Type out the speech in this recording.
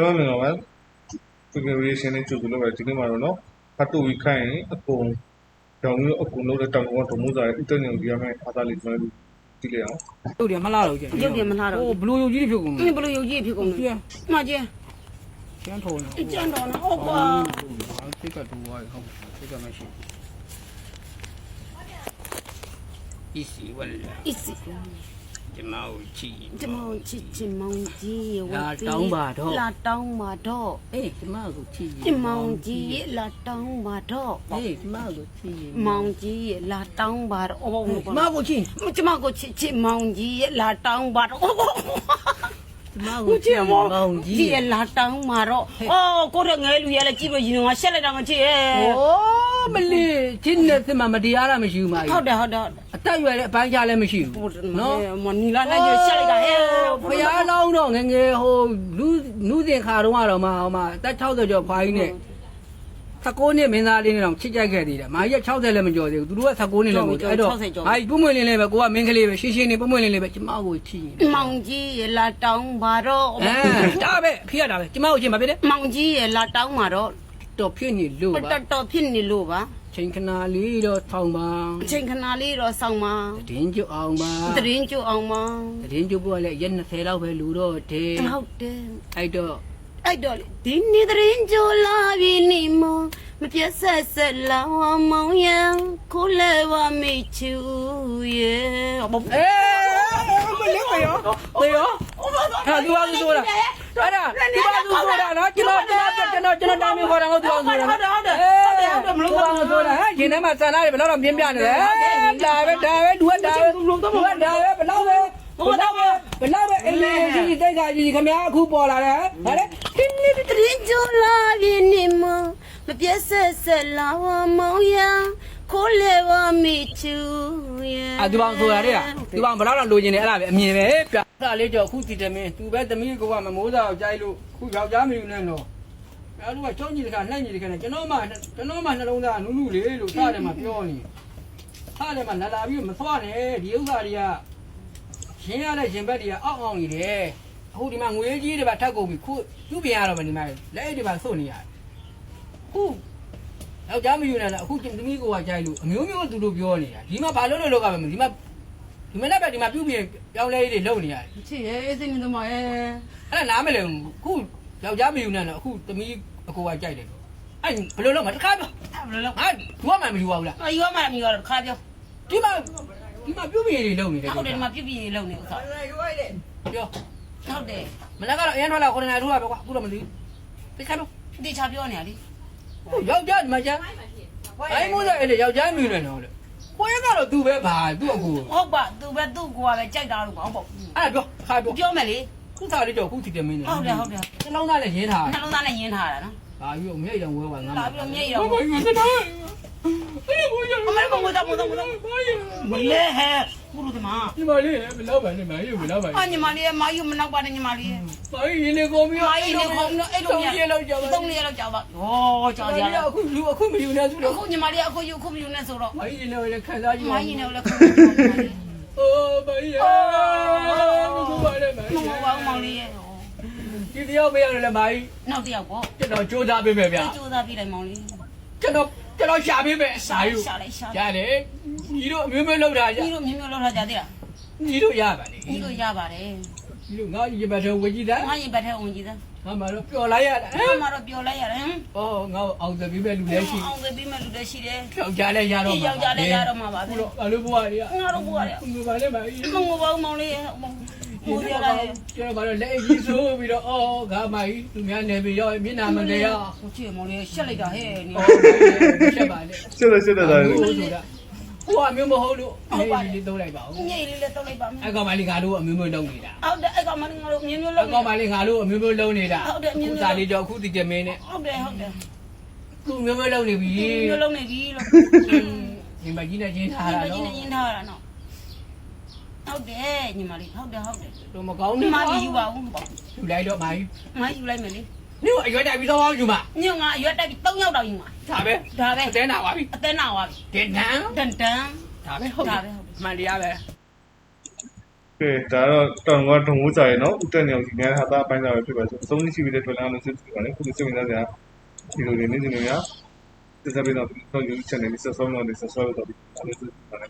ကျွန်တော်လည်းပါ configuration နဲ့ကြိုဆိုလို့ပဲဒီနေ့မှာတော့နော်ဖတ်တူပြီးခိုင်းရင်အကုန်ကြောင်ပြီးအကုန်လုံးတဲ့တောင်ကောင်ဒုံမိုးစာရဲ့ဥတ္တဉ္ဇဉ်ကိုပြရမယ်အားသားလေးကျွန်တော်ကြည့်လိုက်အောင်တုတ်တယ်မလားတော့ကြည့်ရုပ်တယ်မလားတော့ဟိုဘလူယုတ်ကြီးတွေဖြစ်ကုန်တယ်ဘလူယုတ်ကြီးတွေဖြစ်ကုန်တယ်မှကျင်းကျန်းထုံးတယ်ကျန်းတော်နော်ဟုတ်ပါစိတ်ကတူသွားဟုတ်စိတ်ကမရှိ Easy, well. Easy. ကျမကိုချစ်ကျမကိုချစ်ချင်မောင်ကြီးရဝလာတောင်းပါတော့လာတောင်းပါတော့အေးကျမကိုချစ်ချင်မောင်ကြီးရလာတောင်းပါတော့အေးကျမကိုချစ်မောင်ကြီးရလာတောင်းပါတော့အော်ကျမကိုချစ်ကျမကိုချစ်ချင်မောင်ကြီးရလာတောင်းပါတော့ကျမကိုချစ်မောင်ကြီးရလာတောင်းပါတော့အော်ကိုရငယ်လူရလည်းကြည့်လို့ရင်ငါရှက်လိုက်တာမချစ်ရဲ့ မလေးချင်းနဲ့စမမတရားတာမရှိဘူးမကြီးဟုတ်တယ်ဟုတ်တယ်အသက်ရွယ်တဲ့အပန်းချလည်းမရှိဘူးဟုတ်တယ်နော်မနီလာလိုက်ရရှက်လိုက်တာဟဲ့ဖယားလောင်းတော့ငယ်ငယ်ဟိုလူလူစင်ခါတော့ကတော့မှဟိုမှအသက်60ကျော်ဖွားကြီးနဲ့19နှစ်မင်းသားလေးနဲ့တော့ချစ်ကြိုက်ခဲ့သေးတယ်။မာကြီးက60လည်းမကျော်သေးဘူး။သူတို့က19နှစ်လည်းမကျော်အဲ့တော့ဟာကြီးပွမွေလင်းလေးပဲကိုကမင်းကလေးပဲရှင်းရှင်းနေပွမွေလင်းလေးပဲကျမကိုချီးနေမောင်ကြီးရလာတောင်းပါတော့အဲဒါပဲဖေရတာပဲကျမကိုချီးမှာပဲတဲ့မောင်ကြီးရလာတောင်းမှာတော့ တော်ဖြစ်နေလို့တပါတော်တော်ဖြစ်နေလို့ပါချိန်ခဏလေးတော့ထောင်ပါအချိန်ခဏလေးတော့စောင့်ပါတည်င်းကျွအောင်ပါတရင်ကျအောင်ပါတည်င်းကျွဖို့ကလည်းရက်20လောက်ပဲလူတော့တယ်ဟုတ်တယ်အဲ့တော့အဲ့တော့လေဒီနေ့တရင်ကျလာပြီနေမမပြတ်ဆက်ဆက်လာမောင်ရန်ကိုလည်းဝမိချူရဲ့ဘောအေးမလေးမရောမရောဟာသူကသူဆိုတာအဲ့ဒါသူကသူဆိုတာနော်ကျွန်တော် ကျွန်တော်ကျွန်တော်ကျွန်တော်တာမင်ခေါ်တာဟုတ်သူကဆိုတာဟုတ်တယ်ဟုတ်တယ်ဟုတ်တယ်ဟုတ်တယ်မလို့ကတော့ဆိုတာဟဲ့ရှင်ထဲမှာဆန္ဒတွေဘယ်တော့တော့ပြင်းပြနေလဲဒါပဲဒါပဲဒူကဒါပဲဒူကဒါပဲဘယ်တော့ပဲဘယ်တော့ပဲဘယ်တော့ပဲအင်းလေးကြီးတိတ်ခါကြီးခင်ဗျာအခုပေါ်လာတယ်ဟာလေဒီနေ့တရင်ကျလာပြီနေမမပြတ်ဆက်ဆက်လာမောင်ရန်ကိုလည်းဝမိချူရဲ့အာသူပေါင်းဆိုတာတဲ့သူပေါင်းဘယ်တော့တော့လိုချင်တယ်အဲ့ဒါပဲအမြင်ပဲပြဒါလေးကြောက်ခုတည်တယ်မင်းသူပဲသမီးကမမိုးသားကိုကြိုက်လို့ခုယောက်ျားမင်းနဲ့တော့ အဲ့လိုကချောင်းကြီးတခါနှိုက်ကြီးတခါနဲ့ကျွန်တော်မှကျွန်တော်မှနှလုံးသားနုနုလေးလို့ထားတယ်မှာပြောနေထားတယ်မှာလာလာပြီးမသွားနဲ့ဒီဥစ္စာတွေကရှင်းရတဲ့ရှင်ဘက်တွေကအောက်အောင်နေတယ်အခုဒီမှာငွေကြီးတွေပါထပ်ကုန်ပြီခုသူ့ပြင်ရတော့မဒီမှာလက်တွေပါစုတ်နေရတယ်ခုယောက်ျားမယူနဲ့လားအခုသမီးကိုကကြိုက်လို့အမျိုးမျိုးသူတို့ပြောနေတာဒီမှာဘာလို့လဲလောကပဲမဒီမှာဒီမနေ့ကဒီမှာပြုတ်ပြင်ပြောင်းလဲရေးတွေလုပ်နေရတယ်ချစ်ရဲ့စိတ်နေတော့မရဲ့အဲ့ဒါနားမလဲဘူးခုယောက်ျားမယူနဲ့တော့အခုသမီး အကိုကကြိုက်တယ်လို့အဲ့ဘယ်လိုလုပ်မလဲတစ်ခါပြောဘယ်လိုလဲဟာသူကမှမယူပါဘူးလားအယောမမီရောခါပြောဒီမှာဒီမှာပြုတ်ပြရည်လုံနေတယ်ဟုတ်တယ်ဒီမှာပြပြလေးလုံနေဥစ္စာပြောဟုတ်တယ်မနက်ကတော့အရင်ထွက်လာကိုရနာထူးရပဲကွာအခုတော့မသိဘူးသိခါလို့တေချာပြောနေရလေယောက်ျားဒီမှာကျန်ဘိုင်းမိုးတဲ့အဲ့လေယောက်ျားမယူနဲ့တော့လေကိုရကတော့သူပဲပါသူ့အကူဟုတ်ပါသူပဲသူ့ကိုကပဲကြိုက်တာလို့ပေါ့ဟုတ်အဲ့ဒါပြောခါပြောပြောမယ်လေ ခုစားလေးကြောခုတီတယ်မင်းနေဟုတ်တယ်ဟုတ်တယ်နှလုံးသားနဲ့ရင်းထားနှလုံးသားနဲ့ယင်းထားတာနော်ဟာယူအမေရောင်ဝဲပါငါလာပြီးတော့မျက်ရည်တော့ဘာယူနေတာအဲ့ဘိုးရအမေကငိုတော့ငိုတော့ငိုတော့မလဲဟဲ့ဘူးလို့ဒီမှာဒီမလေးဘယ်လောက်ပါနေမယူဘယ်လောက်ပါအညီမလေးမာယူမနောက်ပါနဲ့ညီမလေးဘာရင်နေကုန်ပြီမာယူနေခုံတော့အဲ့လိုသုံးရက်လောက်ကြာပါသုံးရက်လောက်ကြာပါဩကြာကြာကြာအခုလူအခုမယူနေဆိုတော့အခုညီမလေးအခုယူခုမယူနဲ့ဆိုတော့ဘာရင်နေလဲခံစားကြည့်မာယူနေလည်းခုမယူအိုးဘာရင်မကူပါနဲ့ မမငိုပါဘူးမောင်လေးရဲ့ဒီတယောက်မရလည်းမာကြီးနောက်တစ်ယောက်ပေါ့ကျွန်တော်စူးစမ်းပေးမယ်ဗျာကြိုးစားပြီးလိုက်မောင်လေးကျွန်တော်ကျွန်တော်ရှာပေးမယ်စာယူရှာလိုက်ရှာရတယ်ညီတို့အမျိုးမျိုးလောက်တာရဒီလိုမျိုးမျိုးလောက်ထားကြသေးလားညီတို့ရပါလေဒီလိုရပါတယ်ညီတို့ငါရေဘတ်ထဲဝကြည့်တာငါရင်ဘတ်ထဲဝင်ကြည့်သားငါမှတော့ပျော်လိုက်ရတာအဲ့မှာတော့ပြောလိုက်ရတယ်ဟမ်အော်ငါအောင်သပြီးပဲလူလည်းရှိအောင်သေးပြီးမဲ့လူတွေရှိတယ်ယောက်ျားလည်းရတော့ဒီယောက်ျားလည်းရတော့မှာပါခုပဲတော့အလိုဘွားတွေကငါတို့ဘွားရငါပါလေမာကြီးမငိုပါဘူးမောင်လေး ဟိုရလာတယ်ကျွန်တော်ကတော့လက်အကြီးဆိုးပြီးတော့အော်ငါမကြီးသူများနေပြီးရောမျက်နှာမလဲရဟိုချီမောင်လေးရှက်လိုက်တာဟဲ့နေအော်ချက်ပါလေစစ်လက်စစ်လက်သားလေးဟိုဆိုတာဟိုအမျိုးမဟုတ်လို့အေးလေးသုံးလိုက်ပါဦးညိတ်လေးလည်းတောက်လိုက်ပါမယ်အကောင်မလေးငါတို့အမျိုးမျိုးလုံးနေတာဟုတ်တယ်အဲ့ကောင်မငါတို့မြင်းမျိုးအလုံးကောင်မလေးငါတို့အမျိုးမျိုးလုံးနေတာဟုတ်တယ်မြင်လို့စာလေးတော့အခုတည်ကြမင်းနဲ့ဟုတ်တယ်ဟုတ်တယ်သူမျိုးမျိုးလုံးနေပြီမျိုးလုံးနေပြီလို့ဒီမကြီးနဲ့ချင်းထားဒီတာမကြီးတော့နဲ့ရင်းထားတာနော် ဟုတ်တယ်ညီမလေးဟုတ်တယ်ဟုတ်တယ်တော့မကောင်းညီဘူးမလေးယူပါဦးပေါ့ယူလိုက်တော့မကြီးငါယူလိုက်မယ်လေနင်အရွက်တိုက်ပြီးတော့အောင်ယူမှာညငါအရွက်တက်ပြီး၃ရောက်တော့ယူမှာဒါပဲဒါပဲအသေးနာပါပြီအသက်နာသွားပြီတင်တန်းတန်တန်ဒါပဲဟုတ်ဒါတယ်ပဲဟုတ်တယ်မှန်တရားပဲကဲဒါတော့တောင်ကဒုံမိုးစာရဲ့နော်ဥတက်နေအောင်ဒီများဟာသားအပိုင်းစာပဲဖြစ်ပါဆိုအဆုံးရှိပြီးတဲ့ထွက်လာလို့စစ်စစ်ပါလေခုလိုစိတ်ဝင်စားစရာဒီလိုတွေနေနေများတက်တက်ပြီးတော့တော့ YouTube channel လေး subscribe လုပ်နေ subscribe လုပ်တော့ဒီလိုစစ်စစ်ပါလေ